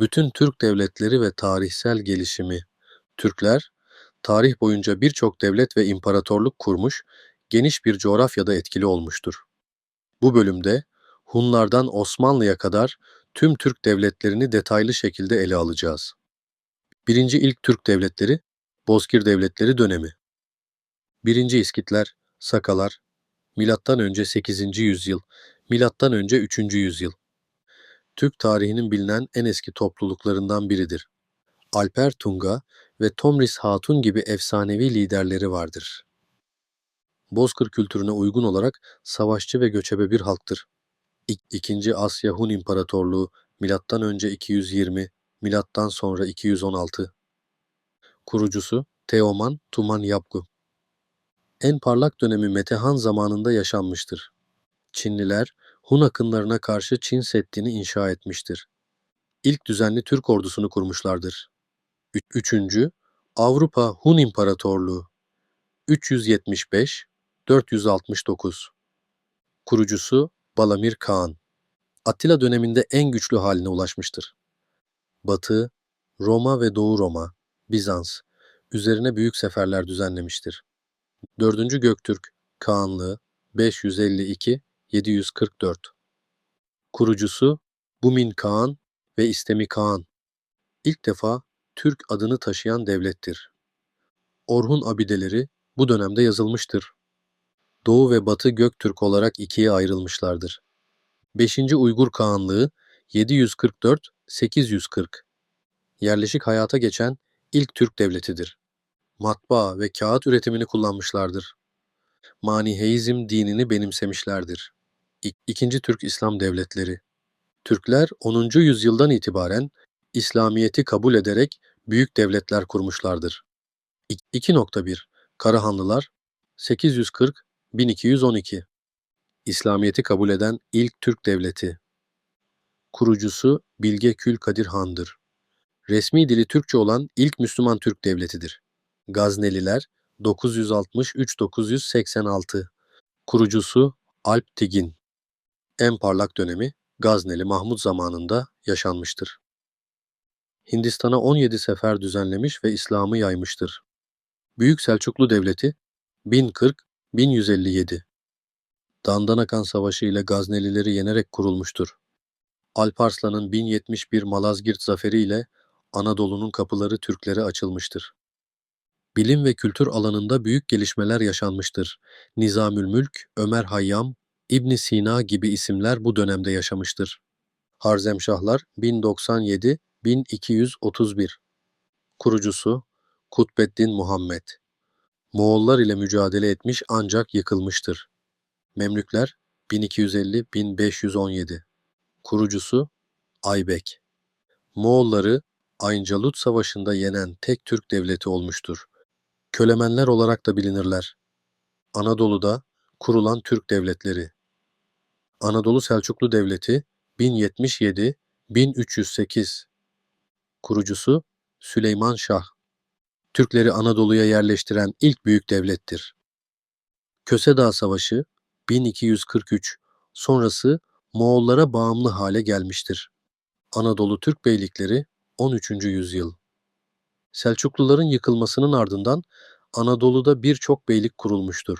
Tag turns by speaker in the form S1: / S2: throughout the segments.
S1: Bütün Türk devletleri ve tarihsel gelişimi Türkler, tarih boyunca birçok devlet ve imparatorluk kurmuş, geniş bir coğrafyada etkili olmuştur. Bu bölümde Hunlardan Osmanlı'ya kadar tüm Türk devletlerini detaylı şekilde ele alacağız. Birinci ilk Türk devletleri, Bozkır devletleri dönemi. Birinci İskitler, Sakalar, önce 8. yüzyıl, önce 3. yüzyıl. Türk tarihinin bilinen en eski topluluklarından biridir. Alper Tunga ve Tomris Hatun gibi efsanevi liderleri vardır. Bozkır kültürüne uygun olarak savaşçı ve göçebe bir halktır. İk- İkinci Asya Hun İmparatorluğu milattan önce 220, milattan sonra 216. Kurucusu Teoman Tuman Yapgu. En parlak dönemi Metehan zamanında yaşanmıştır. Çinliler Hun akınlarına karşı Çin Seddi'ni inşa etmiştir. İlk düzenli Türk ordusunu kurmuşlardır. Üçüncü Avrupa Hun İmparatorluğu 375 469 Kurucusu Balamir Kağan Attila döneminde en güçlü haline ulaşmıştır. Batı, Roma ve Doğu Roma, Bizans üzerine büyük seferler düzenlemiştir. 4. Göktürk Kağanlığı 552-744 Kurucusu Bumin Kağan ve İstemi Kağan İlk defa Türk adını taşıyan devlettir. Orhun abideleri bu dönemde yazılmıştır. Doğu ve Batı Göktürk olarak ikiye ayrılmışlardır. 5. Uygur Kağanlığı 744-840 Yerleşik hayata geçen ilk Türk devletidir. Matbaa ve kağıt üretimini kullanmışlardır. Maniheizm dinini benimsemişlerdir. İkinci Türk İslam devletleri Türkler 10. yüzyıldan itibaren İslamiyet'i kabul ederek büyük devletler kurmuşlardır. İ- 2.1 Karahanlılar 840-1212 İslamiyet'i kabul eden ilk Türk devleti. Kurucusu Bilge Kül Kadir Han'dır. Resmi dili Türkçe olan ilk Müslüman Türk devletidir. Gazneliler 963-986 Kurucusu Alp Tigin. En parlak dönemi Gazneli Mahmud zamanında yaşanmıştır. Hindistan'a 17 sefer düzenlemiş ve İslam'ı yaymıştır. Büyük Selçuklu Devleti 1040-1157 Dandanakan Savaşı ile Gaznelileri yenerek kurulmuştur. Alparslan'ın 1071 Malazgirt zaferi ile Anadolu'nun kapıları Türklere açılmıştır. Bilim ve kültür alanında büyük gelişmeler yaşanmıştır. Nizamül Mülk, Ömer Hayyam, İbn Sina gibi isimler bu dönemde yaşamıştır. Harzemşahlar 1097-1231 Kurucusu Kutbeddin Muhammed Moğollar ile mücadele etmiş ancak yıkılmıştır. Memlükler 1250-1517 Kurucusu Aybek Moğolları Ayncalut Savaşı'nda yenen tek Türk devleti olmuştur. Kölemenler olarak da bilinirler. Anadolu'da kurulan Türk devletleri. Anadolu Selçuklu Devleti 1077-1308 Kurucusu Süleyman Şah. Türkleri Anadolu'ya yerleştiren ilk büyük devlettir. Köse Dağı Savaşı 1243 sonrası Moğollara bağımlı hale gelmiştir. Anadolu Türk beylikleri 13. yüzyıl. Selçukluların yıkılmasının ardından Anadolu'da birçok beylik kurulmuştur.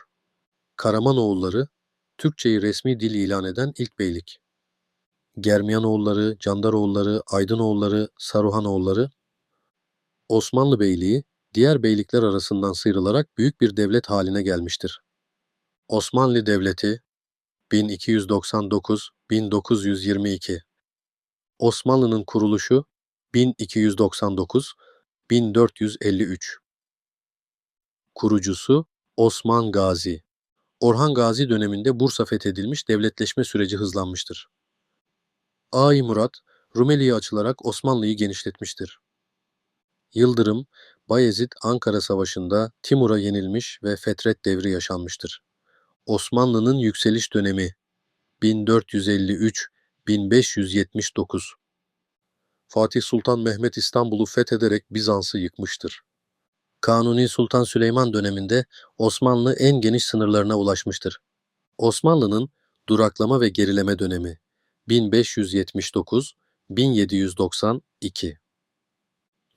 S1: Karamanoğulları Türkçeyi resmi dil ilan eden ilk beylik. Germiyanoğulları, Candaroğulları, Aydınoğulları, Saruhanoğulları Osmanlı Beyliği diğer beylikler arasından sıyrılarak büyük bir devlet haline gelmiştir. Osmanlı Devleti 1299-1922 Osmanlı'nın kuruluşu 1299-1453 Kurucusu Osman Gazi Orhan Gazi döneminde Bursa fethedilmiş devletleşme süreci hızlanmıştır. Ay Murat, Rumeli'ye açılarak Osmanlı'yı genişletmiştir. Yıldırım, Bayezid Ankara Savaşı'nda Timur'a yenilmiş ve fetret devri yaşanmıştır. Osmanlı'nın yükseliş dönemi 1453-1579 Fatih Sultan Mehmet İstanbul'u fethederek Bizans'ı yıkmıştır. Kanuni Sultan Süleyman döneminde Osmanlı en geniş sınırlarına ulaşmıştır. Osmanlı'nın duraklama ve gerileme dönemi 1792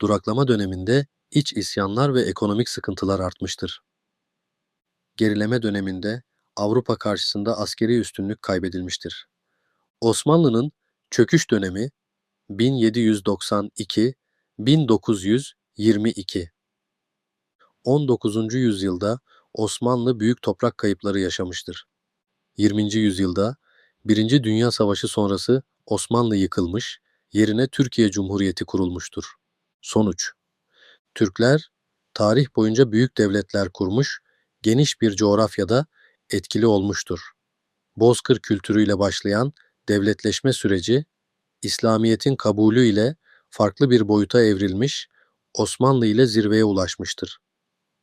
S1: Duraklama döneminde iç isyanlar ve ekonomik sıkıntılar artmıştır. Gerileme döneminde Avrupa karşısında askeri üstünlük kaybedilmiştir. Osmanlı'nın çöküş dönemi 1792-1922 19. yüzyılda Osmanlı büyük toprak kayıpları yaşamıştır. 20. yüzyılda Birinci Dünya Savaşı sonrası Osmanlı yıkılmış, yerine Türkiye Cumhuriyeti kurulmuştur. Sonuç Türkler tarih boyunca büyük devletler kurmuş, geniş bir coğrafyada etkili olmuştur. Bozkır kültürüyle başlayan devletleşme süreci, İslamiyet'in kabulü ile farklı bir boyuta evrilmiş, Osmanlı ile zirveye ulaşmıştır.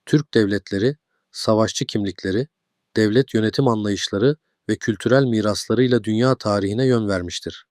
S1: Türk devletleri, savaşçı kimlikleri, devlet yönetim anlayışları ve kültürel miraslarıyla dünya tarihine yön vermiştir.